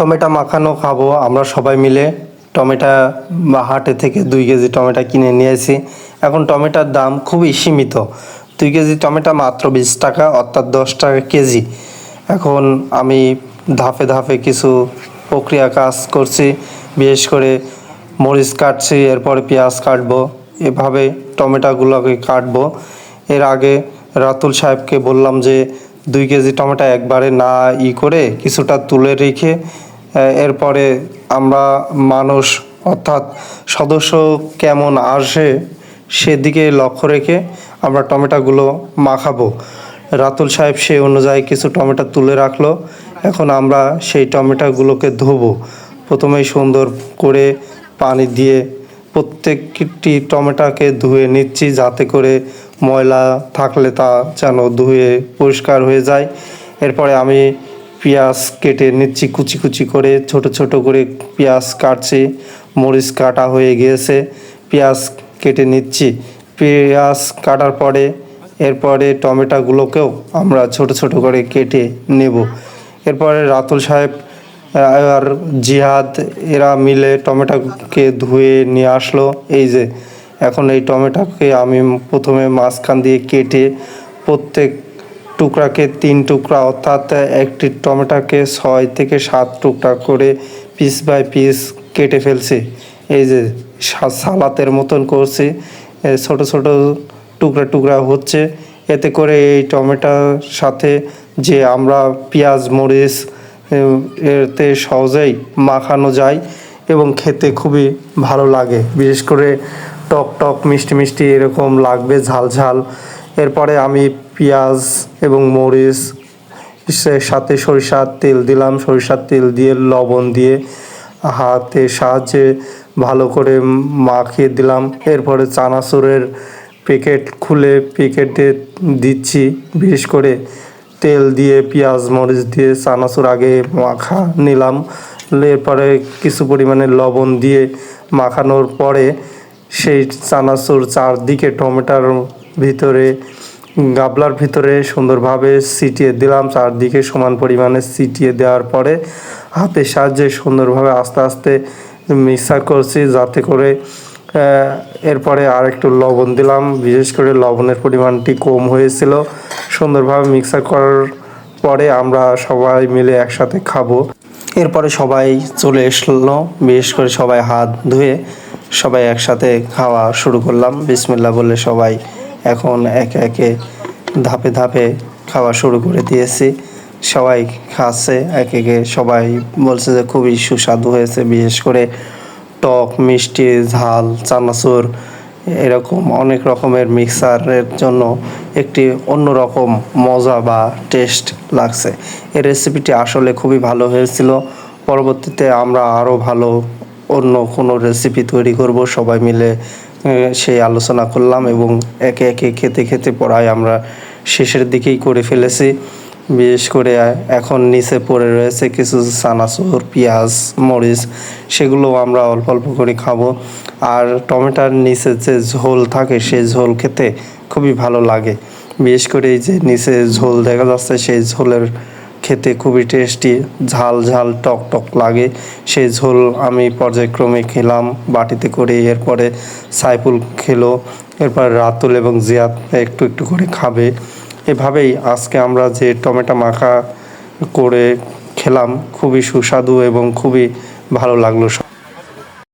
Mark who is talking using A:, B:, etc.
A: Tomato মাখানো খাব, আমরা সবাই মিলে। টমেটো বা হাটে থেকে দুই কেজি টমেটো কিনে নিয়ে এসেছি এখন টমেটোর দাম খুবই সীমিত। দুই কেজি টমেটো মাত্র বিশ টাকা, অর্থাৎ দশ টাকা কেজি। এখন আমি ধাপে ধাপে কিছু প্রক্রিয়া কাজ করছি, বিশেষ করে মরিচ কাটছি, এরপরে পেঁয়াজ কাটবো, এভাবে টমেটোগুলোকে কাটবো। এর আগে রাতুল সাহেবকে বললাম যে, দুই কেজি টমেটো একবারে না ই করে কিছুটা তুলে রেখে এরপরে আমরা মানুষ, অর্থাৎ সদস্য কেমন আসে সেদিকে লক্ষ্য রেখে আমরা টমেটোগুলো মাখাবো। রাতুল সাহেব সে অনুযায়ী কিছু টমেটো তুলে রাখল। এখন আমরা সেই টমেটোগুলোকে ধোবো। প্রথমেই সুন্দর করে পানি দিয়ে প্রত্যেকটি টমেটোকে ধুয়ে নিচ্ছি যাতে করে ময়লা থাকলে তা যেন ধুয়ে পরিষ্কার হয়ে যায়। এরপরে আমি পেঁয়াজ কেটে নিচ্ছি, কুচি কুচি করে, ছোট ছোট করে পেঁয়াজ কাটছি, মরিচ কাটা হয়ে গিয়েছে, পেঁয়াজ কেটে নিচ্ছি। পেঁয়াজ কাটার পরে, এরপরে টমেটোগুলোকেও আমরা ছোট ছোট করে কেটে নেব। এরপরে রাতুল সাহেব আর জিহাদ, এরা মিলে টমেটোকে ধুয়ে নিয়ে আসলো। এই যে, এখন এই টমেটোকে আমি প্রথমে মাঝখান দিয়ে কেটে প্রত্যেক টুকরাকে তিন টুকরা, অর্থাৎ একটি টমেটোকে ছয় থেকে সাত টুকরা করে পিস বাই পিস কেটে ফেলছি। এই যে সালাতের মতন করছি। ছোট ছোট টুকরা টুকরা হচ্ছে। এতে করে এই টমেটোর সাথে যে আমরা পেঁয়াজ, মরিচ এতে সহজেই মাখানো যায় এবং খেতে খুবই ভালো লাগে। বিশেষ করে টক টক, মিষ্টি মিষ্টি এরকম লাগবে, ঝাল ঝাল। এরপরে আমি পেঁয়াজ এবং মরিচ সাথে সরিষার তেল দিলাম, সরিষার তেল দিয়ে লবণ দিয়ে হাতে সাহায্যে ভালো করে মাখিয়ে দিলাম। এরপরে চানাচুরের প্যাকেট খুলে প্যাকেটে দিচ্ছি, বিশেষ করে তেল দিয়ে, পেঁয়াজ, মরিচ দিয়ে চানাচুর আগে মাখা নিলাম। এরপরে কিছু পরিমাণে লবণ দিয়ে মাখানোর পরে সেই চানাচুর চারদিকে টমেটোর ভিতরে গাবলার ভিতরে সুন্দরভাবে ছিটিয়ে দিলাম, চারদিকে সমান পরিমাণে ছিটিয়ে দেওয়ার পরে হাতের সাহায্যে সুন্দরভাবে আস্তে আস্তে মিক্সার করছি, যাতে করে এরপরে আর একটু লবণ দিলাম, বিশেষ করে লবণের পরিমাণটি কম হয়েছিল। সুন্দরভাবে মিক্সার করার পরে আমরা সবাই মিলে একসাথে খাব। এরপরে সবাই চলে এসলো, বিশেষ করে সবাই হাত ধুয়ে সবাই একসাথে খাওয়া শুরু করলাম। বিসমিল্লা বলে সবাই এখন একে একে ধাপে ধাপে খাওয়া শুরু করে দিয়েছি। সবাই খাচ্ছে, একে একে সবাই বলছে যে খুবই সুস্বাদু হয়েছে, বিশেষ করে টক, মিষ্টি, ঝাল, চানাচুর, এরকম অনেক রকমের মিক্সারের জন্য একটি অন্যরকম মজা বা টেস্ট লাগছে। এই রেসিপিটি আসলে খুবই ভালো হয়েছিল। পরবর্তীতে আমরা আরও ভালো অন্য কোনো রেসিপি তৈরি করব। সবাই মিলে সেই আলোচনা করলাম এবং একে একে খেতে খেতে পড়ায় আমরা শেষের দিকেই করে ফেলেছি। বিশেষ করে এখন নিচে পড়ে রয়েছে কিছু চানাচুর, পেঁয়াজ, মরিচ সেগুলো আমরা অল্প অল্প করে খাব। আর টমেটোর নিচে যে ঝোল থাকে, সেই ঝোল খেতে খুবই ভালো লাগে। বিশেষ করে এই যে নিচে ঝোল দেখা যাচ্ছে, সেই ঝোলের খেতে খুবই টেস্টি ঝাল ঝাল টক টক লাগে। সেই ঝোল আমি পর্যায়ক্রমে খেলাম, বাটিতে করে এরপরে সাইফুল খেলো, এরপর রাতুল এবং জিয়াদ একটু একটু করে খাবে। এভাবেই আজকে আমরা যে টমেটো মাখা করে খেলাম, খুবই সুস্বাদু এবং খুবই ভালো লাগল